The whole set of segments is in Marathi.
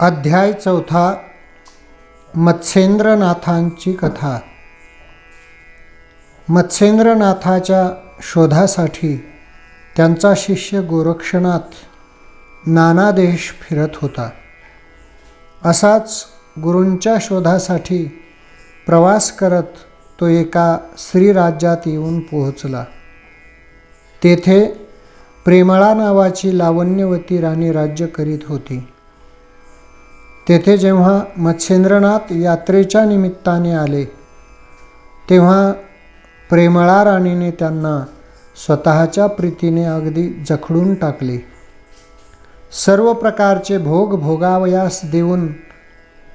अध्याय चौथा मत्स्येंद्रनाथांची कथा. मत्स्येंद्रनाथाच्या शोधासाठी त्यांचा शिष्य गोरक्षनाथ नाना देश फिरत होता. असाच गुरूंच्या शोधासाठी प्रवास करत तो एका श्रीराज्यात येऊन पोहोचला. तेथे प्रेमळा नावाची लावण्यवती राणी राज्य करीत होती. तेथे जेव्हा मत्स्येंद्रनाथ यात्रेच्या निमित्ताने आले तेव्हा प्रेमळा राणीने त्यांना स्वतःच्या प्रीतीने अगदी जखडून टाकले. सर्व प्रकारचे भोग भोगावयास देऊन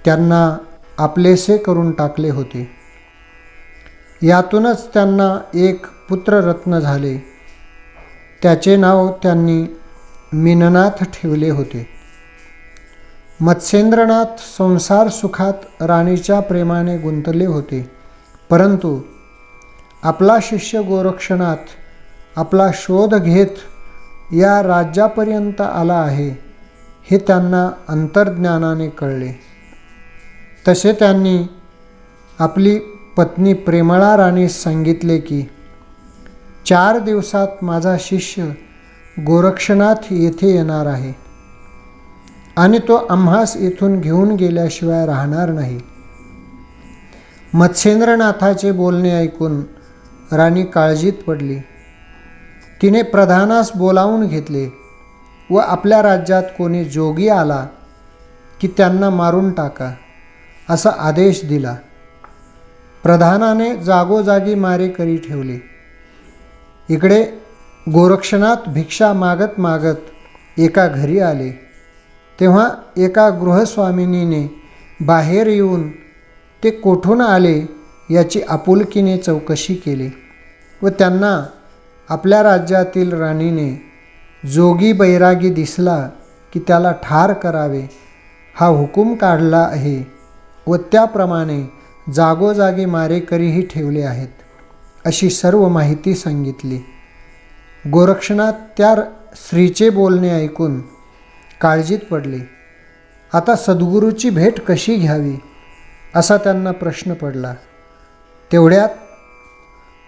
त्यांना आपलेसे करून टाकले होते. यातूनच त्यांना एक पुत्ररत्न झाले. त्याचे नाव त्यांनी मिननाथ ठेवले होते. मत्स्येंद्रनाथ संसार सुखात राणीच्या प्रेमाने गुंतले होते. परंतु आपला शिष्य गोरक्षनाथ आपला शोध घेत या राज्यापर्यंत आला आहे हे त्यांना अंतर्ज्ञानाने कळले. तसे त्यांनी आपली पत्नी प्रेमळा राणीस सांगितले की चार दिवसात माझा शिष्य गोरक्षनाथ येथे येणार आहे. आणि तो आम्हास इथून घेऊन गेल्याशिवाय राहणार नाही. मत्स्येंद्रनाथाचे बोलणे ऐकून राणी काळजीत पडली. तिने प्रधानास बोलावून घेतले व आपल्या राज्यात कोणी जोगी आला की त्यांना मारून टाका असा आदेश दिला. प्रधानाने जागोजागी मारेकरी ठेवले. इकडे गोरक्षनाथ भिक्षा मागत मागत एका घरी आले. तेव्हा एका गृहस्वामिनीने बाहेर येऊन ते कोठून आले याची आपुलकीने चौकशी केली व त्यांना आपल्या राज्यातील राणीने जोगी बैरागी दिसला की त्याला ठार करावे हा हुकूम काढला आहे व त्याप्रमाणे जागोजागी मारेकरीही ठेवले आहेत अशी सर्व माहिती सांगितली. गोरक्षनाथ त्या स्त्रीचे बोलणे ऐकून काळजीत पडले. आता सद्गुरूची भेट कशी घ्यावी असा त्यांना प्रश्न पडला. तेवढ्यात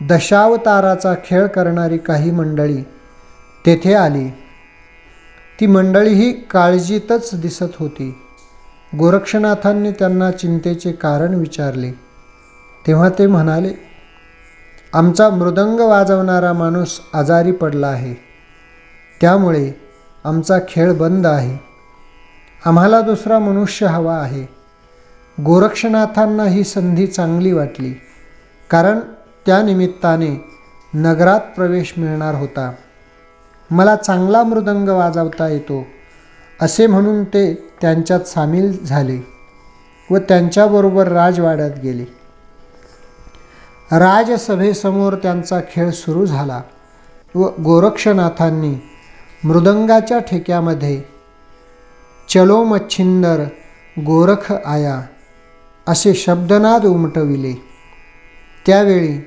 दशावताराचा खेळ करणारी काही मंडळी तेथे आली. ती मंडळी ही काळजीतच दिसत होती. गोरक्षनाथांनी त्यांना चिंतेचे कारण विचारले. तेव्हा ते म्हणाले आमचा मृदंग वाजवणारा माणूस आजारी पडला आहे. त्यामुळे आमचा खेळ बंद आहे. आम्हाला दुसरा मनुष्य हवा आहे. गोरक्षनाथांना ही संधी चांगली वाटली कारण त्यानिमित्ताने नगरात प्रवेश मिळणार होता. मला चांगला मृदंग वाजवता येतो असे म्हणून ते त्यांच्यात सामील झाले व त्यांच्याबरोबर राजवाड्यात गेले. राजसभेसमोर त्यांचा खेळ सुरू झाला व गोरक्षनाथांनी मृदंगाच्या ठेक्यामध्ये चलो मच्छिंदर गोरख आया असे शब्दनाद उमटविले. त्यावेळी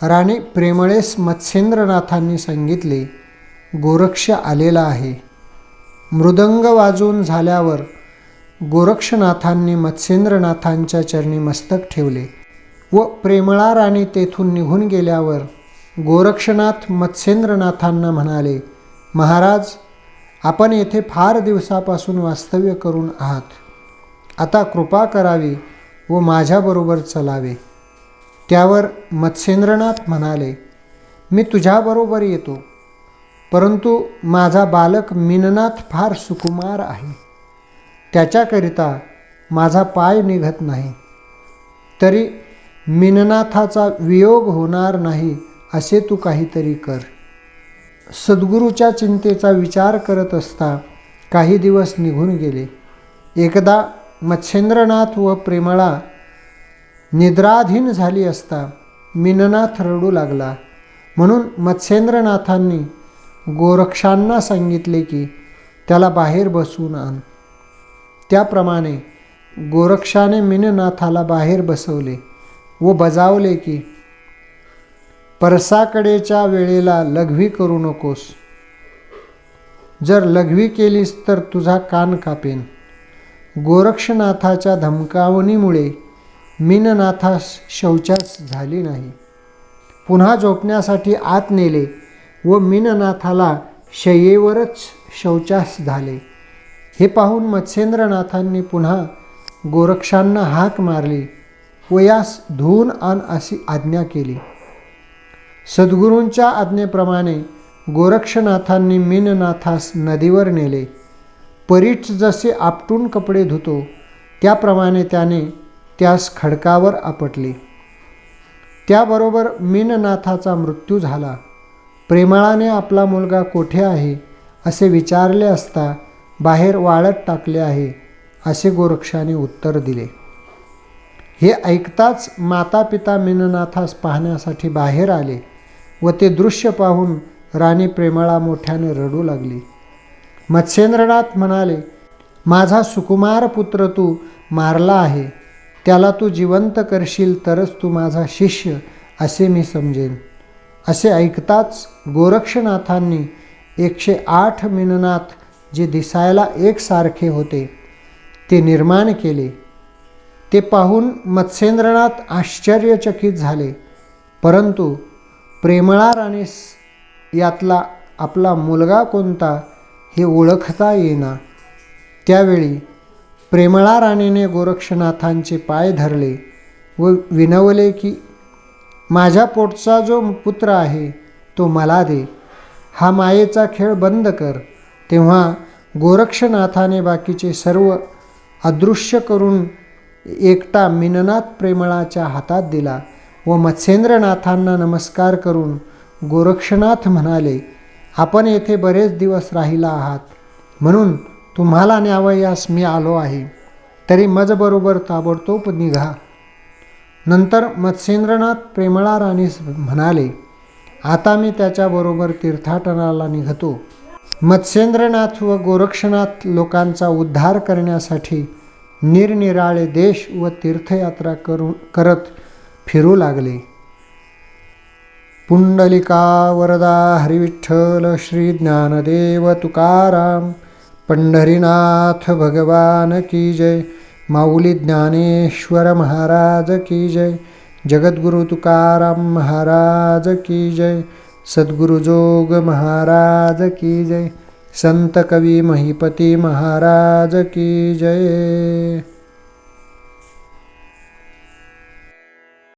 राणी प्रेमळेस मत्स्येंद्रनाथांनी सांगितले गोरक्ष आलेला आहे. मृदंग वाजून झाल्यावर गोरक्षनाथांनी मत्स्येंद्रनाथांच्या चरणी मस्तक ठेवले व प्रेमळा राणी तेथून निघून गेल्यावर गोरक्षनाथ मत्स्येंद्रनाथांना म्हणाले महाराज आपण येथे फार दिवसापासून वास्तव्य करून आहात. आता कृपा करावी व माझ्याबरोबर चलावे. त्यावर मत्स्येंद्रनाथ म्हणाले मी तुझ्याबरोबर येतो. परंतु माझा बालक मीननाथ फार सुकुमार आहे. त्याच्याकरिता माझा पाय निघत नाही. तरी मीननाथाचा वियोग होणार नाही असे तू काहीतरी कर. सद्गुरूच्या चिंतेचा विचार करत असता काही दिवस निघून गेले. एकदा मत्स्येंद्रनाथ व प्रेमळा निद्राधीन झाली असता मिननाथ रडू लागला. म्हणून मत्स्येंद्रनाथांनी गोरक्षांना सांगितले की त्याला बाहेर बसवून आण. त्याप्रमाणे गोरक्षाने मिननाथाला बाहेर बसवले व बजावले की परसाकडेच्या वेळेला लघवी करू नकोस. जर लघवी केलीस तर तुझा कान कापेन. गोरक्षनाथाच्या धमकावणीमुळे मीननाथास शौचास झाली नाही. पुन्हा झोपण्यासाठी आत नेले व मीननाथाला शय्येवरच शौचास झाले. हे पाहून मत्स्येंद्रनाथांनी पुन्हा गोरक्षांना हाक मारली व यास धुवून आण अशी आज्ञा केली. सद्गुरूंच्या आज्ञेप्रमाणे गोरक्षनाथांनी मीननाथास नदीवर नेले. परीट जसे आपटून कपडे धुतो त्याप्रमाणे त्याने त्यास खडकावर आपटले. त्याबरोबर मीननाथाचा मृत्यू झाला. प्रेमाळाने आपला मुलगा कोठे आहे असे विचारले असता बाहेर वाळत टाकले आहे असे गोरक्षाने उत्तर दिले. हे ऐकताच माता पिता मीननाथास पाहण्यासाठी बाहेर आले. व ते दृश्य पाहून राणी प्रेमळा मोठ्याने रडू लागली. मत्स्येंद्रनाथ म्हणाले माझा सुकुमार पुत्र तू मारला आहे. त्याला तू जिवंत करशील तरच तू माझा शिष्य असे मी समजेन. असे ऐकताच गोरक्षनाथांनी एकशे आठ मिननाथ जे दिसायला एकसारखे होते ते निर्माण केले. ते पाहून मत्स्येंद्रनाथ आश्चर्यचकित झाले. परंतु प्रेमळा राणीस यातला आपला मुलगा कोणता हे ओळखता येईना. त्यावेळी प्रेमळा राणीने गोरक्षनाथांचे पाय धरले व विनवले की माझ्या पोटचा जो पुत्र आहे तो मला दे. हा मायेचा खेळ बंद कर. तेव्हा गोरक्षनाथाने बाकीचे सर्व अदृश्य करून एकटा मिननाथ प्रेमळाच्या हातात दिला. व मत्स्येंद्रनाथांना नमस्कार करून गोरक्षनाथ म्हणाले आपण येथे बरेच दिवस राहिला आहात म्हणून तुम्हाला न्यावयास मी आलो आहे. तरी मजबरोबर ताबडतोब निघा. नंतर मत्स्येंद्रनाथ प्रेमळा राणीस म्हणाले आता मी त्याच्याबरोबर तीर्थाटनाला निघतो. मत्स्येंद्रनाथ व गोरक्षनाथ लोकांचा उद्धार करण्यासाठी निरनिराळे देश व तीर्थयात्रा करू करत फिरू लागले. पुंडलिका वरदा हरिविठ्ठल श्री ज्ञानदेव तुकाराम पंढरीनाथ भगवान की जय माऊली ज्ञानेश्वर महाराज की जय जगद्गुरु तुकाराम महाराज की जय सद्गुरु जोग महाराज की जय संत कवी महिपती महाराज की जय.